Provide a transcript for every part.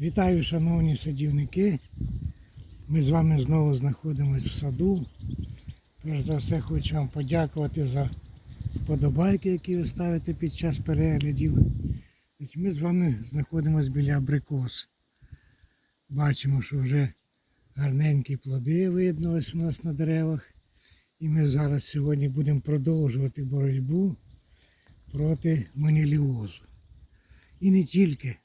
Вітаю, шановні садівники. Ми з вами знову знаходимося в саду. Перш за все хочу вам подякувати за вподобайки, які ви ставите під час переглядів. Ми з вами знаходимося біля абрикос. Бачимо, що вже гарненькі плоди видно ось у нас на деревах. І ми зараз сьогодні будемо продовжувати боротьбу проти маніліозу. І не тільки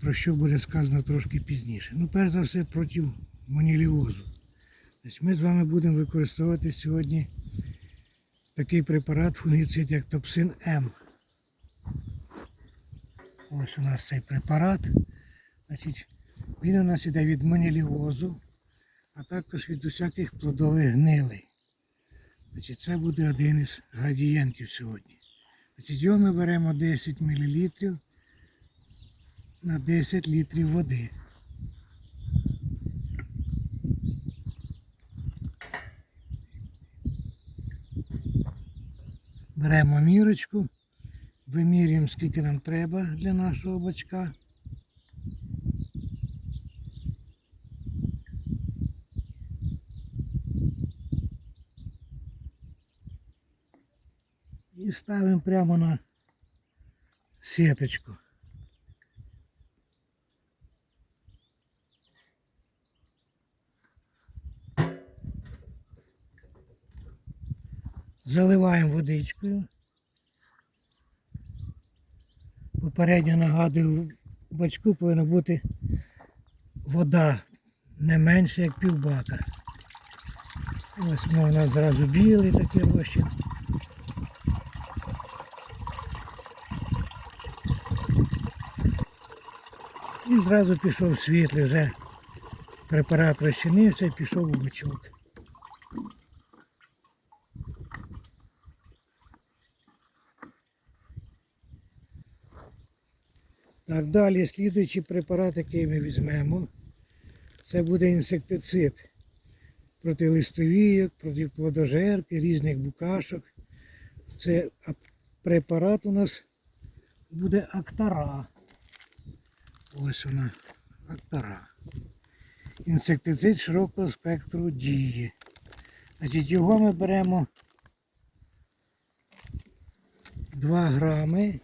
про що буде сказано трошки пізніше. Ну, перш за все, проти моніліозу. Ми з вами будемо використовувати сьогодні такий препарат фунгіцид, як топсин М. Ось у нас цей препарат. Значить, він у нас іде від моніліозу, а також від усяких плодових гнилей. Значить, це буде один із градієнтів сьогодні. Значить, його ми беремо 10 мл на 10 літрів води. Беремо мірочку, вимірюємо скільки нам треба для нашого бачка. І ставимо прямо на сіточку. Заливаємо водичкою. Попередньо нагадую, в бачку повинна бути вода не менше, як півбака. Ось ми у нас зразу білий такий розчин. І зразу пішов світлий вже препарат розчинився і пішов у бачок. Так, далі слідуючий препарат, який ми візьмемо, це буде інсектицид проти листовійок, проти плодожерки, різних букашок. Це препарат у нас буде актара. Ось вона, актара. Інсектицид широкого спектру дії. Значить, його ми беремо 2 грами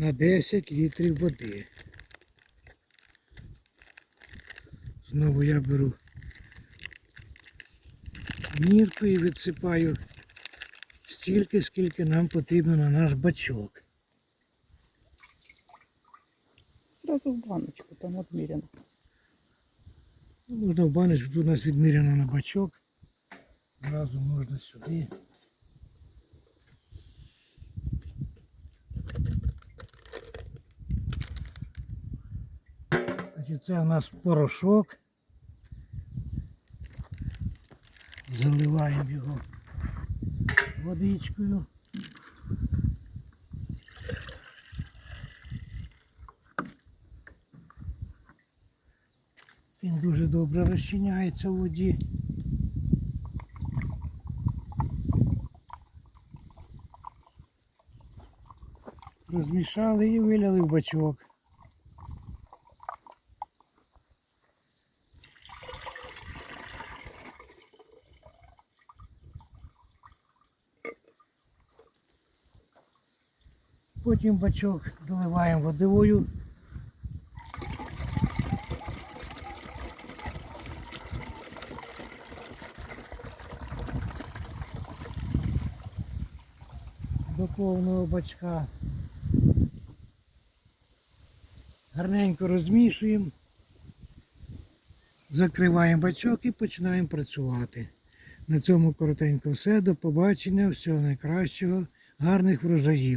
на 10 літрів води. Знову я беру мірку і відсипаю стільки, скільки нам потрібно на наш бачок. Сразу в баночку, там отмерено. Ну, Можна в баночку, тут у нас відміряно на бачок. Зразу можна сюди. Значить, це у нас порошок. Заливаємо його водичкою. Він дуже добре розчиняється в воді. Розмішали і виляли в бачок. Потім бачок доливаємо водою. до повного бачка. Гарненько розмішуємо, закриваємо бачок і починаємо працювати. На цьому коротенько все. До побачення, всього найкращого, гарних врожаїв.